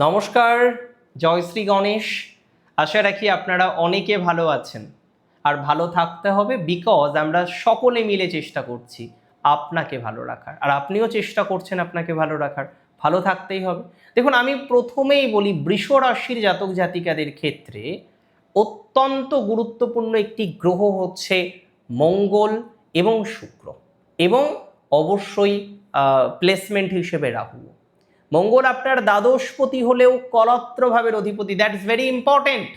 নমস্কার জয়শ্রী গণেশ। আশা রাখি আপনারা অনেকে ভালো আছেন। আর ভালো থাকতে হবে বিকজ আমরা সকলে মিলে চেষ্টা করছি আপনাকে ভালো রাখার। আর আপনিও চেষ্টা করছেন আপনাকে ভালো রাখার। ভালো থাকতেই হবে। দেখুন, আমি প্রথমেই বলি, বৃষ রাশির জাতক জাতিকাদের ক্ষেত্রে অত্যন্ত গুরুত্বপূর্ণ একটি গ্রহ হচ্ছে মঙ্গল এবং শুক্র এবং অবশ্যই প্লেসমেন্ট হিসেবে রাহু। মঙ্গল আপনার দ্বাদশপতি হলেও কলত্রভাবের অধিপতি। দ্যাট ইজ ভেরি ইম্পর্টেন্ট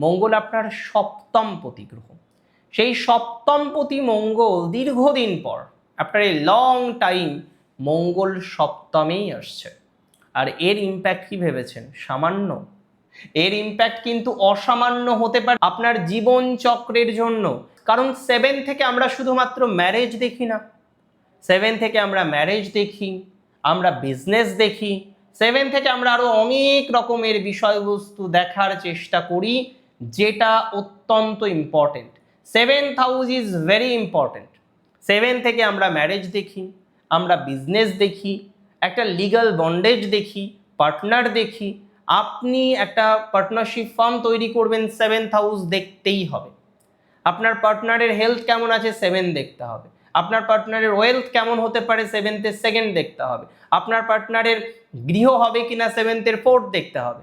মঙ্গল আপনার সপ্তমপতি গ্রহ। সেই সপ্তমপতি মঙ্গল দীর্ঘদিন পর আপনার এ লং টাইম মঙ্গল সপ্তমেই আসছে। আর এর ইম্প্যাক্ট কি ভেবেছেন? সামান্য। এর ইম্প্যাক্ট কিন্তু অসামান্য হতে পারে আপনার জীবন চক্রের জন্য। কারণ সেভেন থেকে আমরা শুধুমাত্র ম্যারেজ দেখি না। সেভেন থেকে আমরা ম্যারেজ দেখি। আমরা বিজনেস দেখি। সেভেন থেকে আমরা আরও অনেক রকমের বিষয়বস্তু দেখার চেষ্টা করি, যেটা অত্যন্ত important seventh house is very important seven থেকে আমরা ম্যারেজ দেখি, আমরা বিজনেস দেখি, একটা লিগ্যাল বন্ডেজ দেখি পার্টনার দেখি, আপনি একটা পার্টনারশিপ ফার্ম তৈরি করবেন সেভেন্থ হাউস দেখতেই হবে। আপনার পার্টনারের হেলথ কেমন আছে সেভেন দেখতে হবে। আপনার পার্টনারের ওয়েলথ কেমন হতে পারে সেভেন্থের সেকেন্ড দেখতে হবে। আপনার পার্টনারের গৃহ হবে কিনা সেভেন্থের ফোর্থ দেখতে হবে।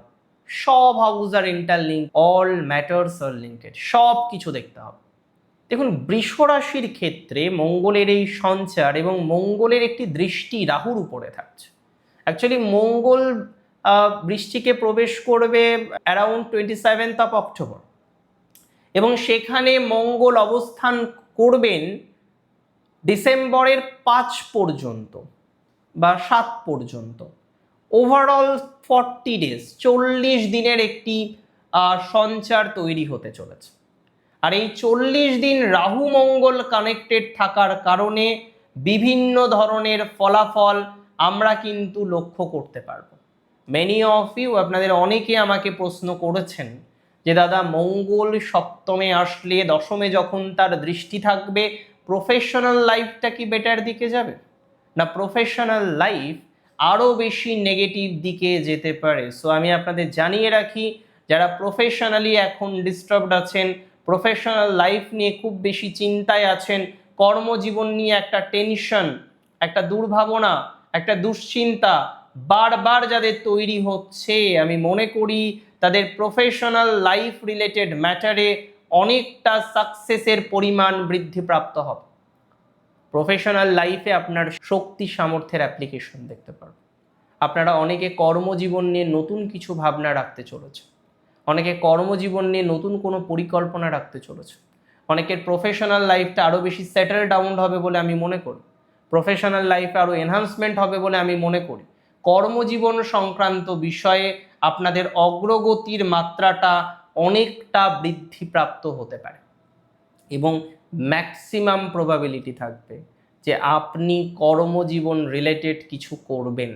সব হাউস আর ইন্টারলিঙ্ক অল ম্যাটার্স আর লিঙ্কেড সব কিছু দেখতে হবে। দেখুন, বৃষ রাশির ক্ষেত্রে মঙ্গলের এই সঞ্চার এবং মঙ্গলের একটি দৃষ্টি রাহুর উপরে থাকছে। অ্যাকচুয়ালি মঙ্গল বৃষ্টিকে প্রবেশ করবে around twenty seventh of October এবং সেখানে মঙ্গল অবস্থান করবেন ডিসেম্বরের পাঁচ পর্যন্ত বা সাত পর্যন্ত। ওভারঅল ফর্টি ডেজ চল্লিশ দিনের একটি সঞ্চার তৈরি হতে চলেছে। আর এই চল্লিশ দিন রাহু মঙ্গল কানেক্টেড থাকার কারণে বিভিন্ন ধরনের ফলাফল আমরা কিন্তু লক্ষ্য করতে পারব। মেনি অফ ইউ আপনাদের অনেকে আমাকে প্রশ্ন করেছেন যে, দাদা, মঙ্গল সপ্তমে আসলে দশমে যখন তার দৃষ্টি থাকবে প্রফেশনাল লাইফটা কি বেটার দিকে যাবে? না প্রফেশনাল লাইফ আরও বেশি নেগেটিভ দিকে যেতে পারে? সো আমি আপনাদের জানিয়ে রাখি, যারা প্রফেশনালি এখন ডিস্টার্বড আছেন প্রফেশনাল লাইফ নিয়ে খুব বেশি চিন্তায় আছেন, কর্মজীবন নিয়ে একটা টেনশন একটা দুর্ভাবনা, একটা দুশ্চিন্তা বারবার যাদের তৈরি হচ্ছে, আমি মনে করি তাদের প্রফেশনাল লাইফ রিলেটেড ম্যাটারে অনেকটা সাকসেসের পরিমাণ বৃদ্ধিপ্রাপ্ত হবে। প্রফেশনাল লাইফে আপনার শক্তি সামর্থ্যের অ্যাপ্লিকেশন দেখতে পারবেন। আপনারা অনেকে কর্মজীবন নিয়ে নতুন কিছু ভাবনা রাখতে চলেছে অনেকে কর্মজীবন নিয়ে নতুন কোনো পরিকল্পনা রাখতে চলেছে অনেকের প্রফেশনাল লাইফটা আরও বেশি সেটেল ডাউন হবে বলে আমি মনে করি। প্রফেশনাল লাইফে আরও এনহান্সমেন্ট হবে বলে আমি মনে করি। কর্মজীবন সংক্রান্ত বিষয়ে আপনাদের অগ্রগতির মাত্রাটা অনেকটা বৃদ্ধিপ্রাপ্ত হতে পারে। এবং ম্যাক্সিমাম প্রবাবিলিটি থাকবে যে আপনি কর্মজীবন রিলেটেড কিছু করবেন।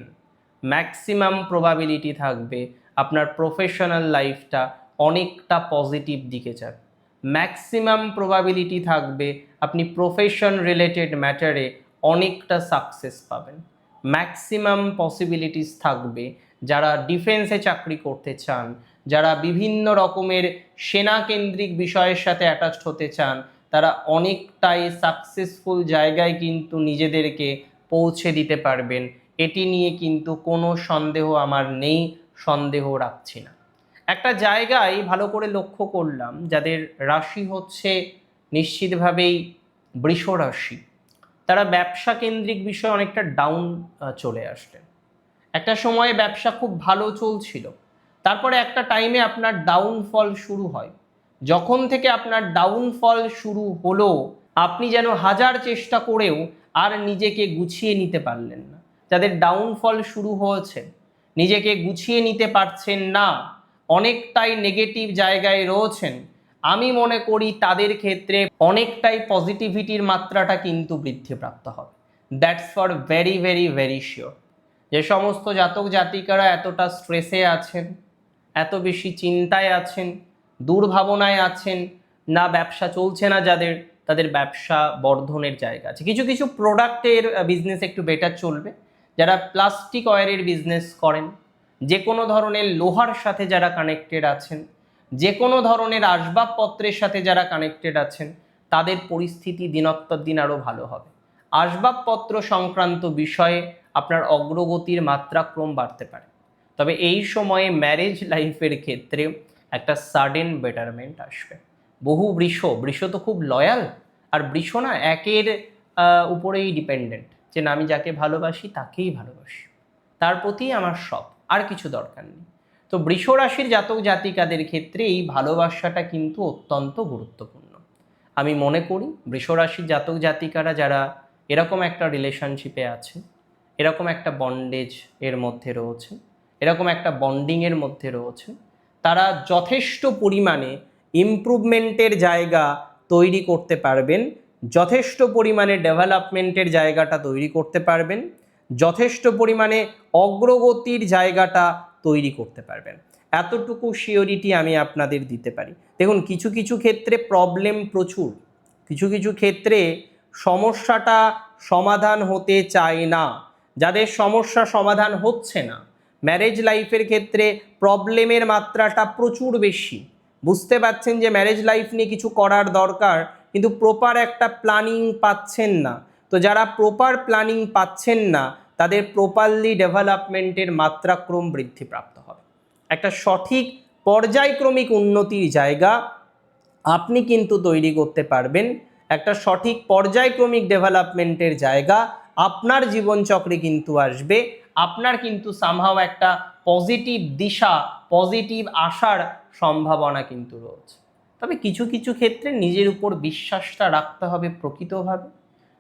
ম্যাক্সিমাম প্রবাবিলিটি থাকবে আপনার প্রফেশনাল লাইফটা অনেকটা পজিটিভ দিকে যাবে। ম্যাক্সিমাম প্রবাবিলিটি থাকবে আপনি প্রফেশন রিলেটেড ম্যাটারে অনেকটা সাকসেস পাবেন। ম্যাক্সিমাম পসিবিলিটিস থাকবে যারা ডিফেন্সে চাকরি করতে চান যারা বিভিন্ন রকমের সেনা কেন্দ্রিক বিষয়ের সাথে অ্যাটাচড হতে চান, তারা অনেকটাই সাকসেসফুল জায়গায় কিন্তু নিজেদেরকে পৌঁছে দিতে পারবেন। এটি নিয়ে কিন্তু কোনো সন্দেহ আমার নেই, সন্দেহ রাখছি না। একটা জায়গায় ভালো করে লক্ষ্য করলাম, যাদের রাশি হচ্ছে নিশ্চিতভাবেই বৃষ রাশি। তারা ব্যবসা কেন্দ্রিক বিষয়ে অনেকটা ডাউন চলে আসলেন। একটা সময়ে ব্যবসা খুব ভালো চলছিল। তারপরে একটা টাইমে আপনার ডাউনফল শুরু হয়। যখন থেকে আপনার ডাউনফল শুরু হলো, আপনি যেন হাজার চেষ্টা করেও আর নিজেকে গুছিয়ে নিতে পারলেন না। যাদের ডাউনফল শুরু হয়েছে, নিজেকে গুছিয়ে নিতে পারছেন না, অনেকটাই নেগেটিভ জায়গায় রয়েছেন, আমি মনে করি তাদের ক্ষেত্রে অনেকটাই পজিটিভিটির মাত্রাটা কিন্তু বৃদ্ধিপ্রাপ্ত হবে। That's for very very very sure যে সমস্ত জাতক জাতিকারা এতটা স্ট্রেসে আছেন এত বেশি চিন্তায় আছেন, দুর্ভাবনায় আছেন, না ব্যবসা চলছে না যাদের, তাদের ব্যবসা বর্ধনের জায়গা আছে। কিছু কিছু প্রোডাক্টের বিজনেস একটু বেটার চলবে। যারা প্লাস্টিক অয়ারের বিজনেস করেন যে কোনো ধরনের লোহার সাথে যারা কানেক্টেড আছেন যে কোনো ধরনের আসবাবপত্রের সাথে যারা কানেক্টেড আছেন, তাদের পরিস্থিতি দিনত্তর দিন আরও ভালো হবে। আসবাবপত্র সংক্রান্ত বিষয়ে আপনার অগ্রগতির মাত্রা মাত্রাক্রম বাড়তে পারে। তবে এই সময়ে ম্যারেজ লাইফের ক্ষেত্রে একটা সাডেন বেটারমেন্ট আসবে। বহু বৃষ বৃষ তো খুব লয়াল আর বৃষ না একের উপরেই ডিপেন্ডেন্ট যে না, আমি যাকে ভালোবাসি, তাকেই ভালোবাসি। তার প্রতি আমার সব আর কিছু দরকার নেই। তো বৃষ রাশির জাতক জাতিকাদের ক্ষেত্রে এই ভালোবাসাটা কিন্তু অত্যন্ত গুরুত্বপূর্ণ। আমি মনে করি, বৃষ রাশির জাতক জাতিকারা যারা এরকম একটা রিলেশনশিপে আছে, এরকম একটা বন্ডেজ এর মধ্যে রয়েছে এরকম একটা বন্ডিংয়ের মধ্যে রয়েছে। তারা যথেষ্ট পরিমাণে ইমপ্রুভমেন্টের জায়গা তৈরি করতে পারবেন, যথেষ্ট পরিমাণে ডেভেলপমেন্টের জায়গাটা তৈরি করতে পারবেন, যথেষ্ট পরিমাণে অগ্রগতির জায়গাটা তৈরি করতে পারবেন। এতটুকু শিওরিটি আমি আপনাদের দিতে পারি। দেখুন, কিছু কিছু ক্ষেত্রে প্রবলেম প্রচুর। কিছু কিছু ক্ষেত্রে সমস্যাটা সমাধান হতে চায় না। যাদের সমস্যা সমাধান হচ্ছে না ম্যারেজ লাইফের ক্ষেত্রে প্রবলেমের মাত্রাটা প্রচুর বেশি। বুঝতে পারছেন যে ম্যারেজ লাইফ নিয়ে কিছু করার দরকার, কিন্তু প্রপার একটা প্ল্যানিং পাচ্ছেন না। তো যারা প্রপার প্ল্যানিং পাচ্ছেন না, তাদের প্রপারলি ডেভেলপমেন্টের মাত্রাক্রম বৃদ্ধিপ্রাপ্ত হবে। একটা সঠিক পর্যায়ক্রমিক উন্নতির জায়গা আপনি কিন্তু তৈরি করতে পারবেন। একটা সঠিক পর্যায়ক্রমিক ডেভেলপমেন্টের জায়গা আপনার জীবনচক্রে কিন্তু আসবে। আপনার কিন্তু সামহাও একটা পজিটিভ দিশা পজিটিভ আসার সম্ভাবনা কিন্তু রয়েছে। তবে কিছু কিছু ক্ষেত্রে নিজের উপর বিশ্বাসটা রাখতে হবে প্রকৃতভাবে।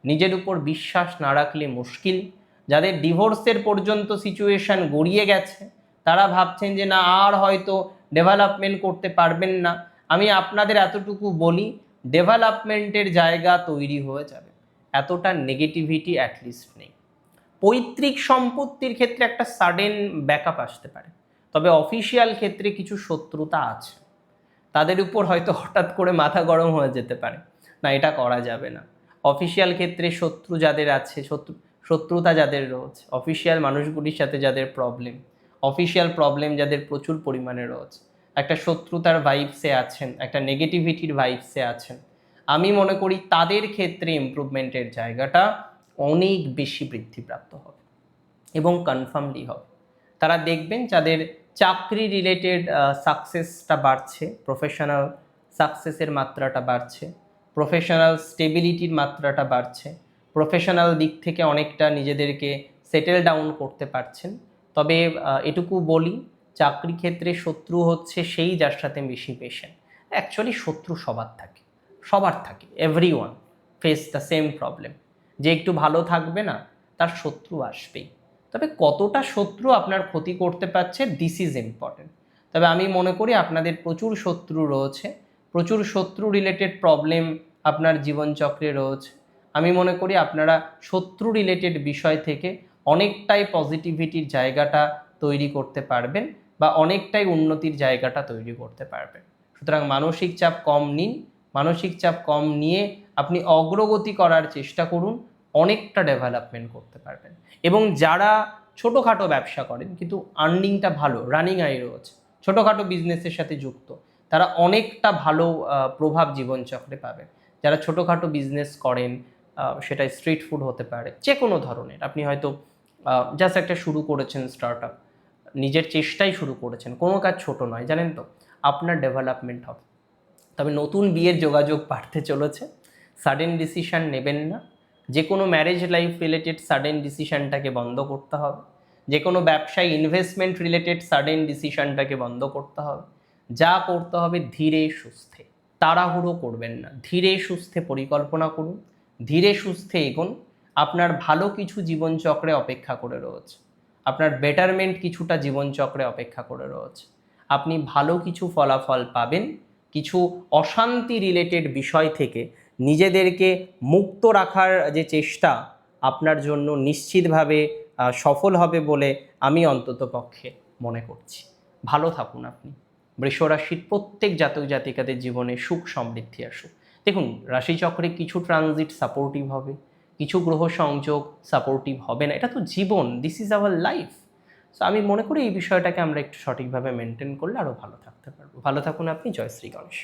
নিজের উপর বিশ্বাস না রাখলে মুশকিল। যাদের ডিভোর্সের পর্যন্ত সিচুয়েশন গড়িয়ে গেছে, তারা ভাবছেন যে, না, আর হয়তো ডেভেলপমেন্ট করতে পারবেন না। আমি আপনাদের এতটুকু বলি ডেভেলপমেন্টের জায়গা তৈরি হয়ে যাবে। এতটা নেগেটিভিটি অ্যাটলিস্ট নেই। পৈতৃক সম্পত্তির ক্ষেত্রে একটা সাডেন ব্যাকআপ আসতে পারে। তবে অফিসিয়াল ক্ষেত্রে কিছু শত্রুতা আছে। তাদের উপর হয়তো হঠাৎ করে মাথা গরম হয়ে যেতে পারে। না, এটা করা যাবে না। অফিসিয়াল ক্ষেত্রে শত্রু যাদের আছে, শত্রু, শত্রুতা যাদের রয়েছে অফিসিয়াল মানুষগুলির সাথে যাদের প্রবলেম অফিসিয়াল প্রবলেম যাদের প্রচুর পরিমাণে রয়েছে। একটা শত্রুতার ভাইবসে আছেন, একটা নেগেটিভিটির ভাইবসে আছেন। আমি মনে করি তাদের ক্ষেত্রে ইমপ্রুভমেন্টের জায়গাটা অনেক বেশি বৃদ্ধিপ্রাপ্ত হবে এবং কনফার্মলি হবে। তারা দেখবেন যাদের চাকরি রিলেটেড সাকসেসটা বাড়ছে প্রফেশনাল সাকসেসের মাত্রাটা বাড়ছে প্রফেশনাল স্টেবিলিটির মাত্রাটা বাড়ছে প্রফেশনাল দিক থেকে অনেকটা নিজেদেরকে সেটেল ডাউন করতে পারছেন। তবে এটুকু বলি, চাকরি ক্ষেত্রে শত্রু হচ্ছে সেই যার সাথে বেশি পেশেন্ট অ্যাকচুয়ালি শত্রু সবার থাকে সবার থাকে everyone face the same problem যে একটু ভালো থাকবে না, তার শত্রু আসবেই। তবে কতটা শত্রু আপনার ক্ষতি করতে পারছে দিস ইজ ইম্পর্টেন্ট তবে আমি মনে করি আপনাদের প্রচুর শত্রু রয়েছে, প্রচুর শত্রু রিলেটেড প্রবলেম আপনার জীবনচক্রে রয়েছে। আমি মনে করি আপনারা শত্রু রিলেটেড বিষয় থেকে অনেকটাই পজিটিভিটির জায়গাটা তৈরি করতে পারবেন বা অনেকটাই উন্নতির জায়গাটা তৈরি করতে পারবেন। সুতরাং মানসিক চাপ কম নিন মানসিক চাপ কম নিয়ে আপনি অগ্রগতি করার চেষ্টা করুন, অনেকটা ডেভেলপমেন্ট করতে পারবেন। এবং যারা ছোটোখাটো ব্যবসা করেন, কিন্তু আর্নিংটা ভালো রানিং আই রয়েছে ছোটোখাটো বিজনেসের সাথে যুক্ত, তারা অনেকটা ভালো প্রভাব জীবনচক্রে পাবেন। যারা ছোটোখাটো বিজনেস করেন সেটা স্ট্রিট ফুড হতে পারে যে কোনো ধরনের। আপনি হয়তো জাস্ট একটা শুরু করেছেন স্টার্ট নিজের চেষ্টাই শুরু করেছেন, কোনো কাজ ছোট নয়, জানেন তো? আপনার ডেভেলপমেন্ট হবে। তবে নতুন বিয়ের যোগাযোগ বাড়তে চলেছে। সাডেন ডিসিশন নেবেন না। যে কোনো ম্যারেজ লাইফ রিলেটেড সাডেন ডিসিশনটাকে বন্ধ করতে হবে। যে কোনো ব্যবসায় ইনভেস্টমেন্ট রিলেটেড সাডেন ডিসিশনটাকে বন্ধ করতে হবে। যা করতে হবে ধীরে সুস্থে। তাড়াহুড়ো করবেন না। ধীরে সুস্থে পরিকল্পনা করুন। ধীরে সুস্থে এগোন। আপনার ভালো কিছু জীবনচক্রে অপেক্ষা করে রয়েছে। আপনার বেটারমেন্ট কিছুটা জীবনচক্রে অপেক্ষা করে রয়েছে। আপনি ভালো কিছু ফলাফল পাবেন। কিছু অশান্তি রিলেটেড বিষয় থেকে নিজেদেরকে মুক্ত রাখার যে চেষ্টা আপনার জন্য নিশ্চিতভাবে সফল হবে বলে আমি অন্তত পক্ষে মনে করছি। ভালো থাকুন আপনি। বৃষরাশির প্রত্যেক জাতক জাতিকাদের জীবনে সুখ সমৃদ্ধি আসুক। দেখুন, রাশিচক্রে কিছু ট্রানজিট সাপোর্টিভ হবে, কিছু গ্রহ সংযোগ সাপোর্টিভ হবে না। এটা তো জীবন this is our life so আমি মনে করি এই বিষয়টাকে আমরা একটু সঠিকভাবে মেনটেন করলে আরও ভালো থাকতে পারব। ভালো থাকুন আপনি। জয় শ্রী গণেশ।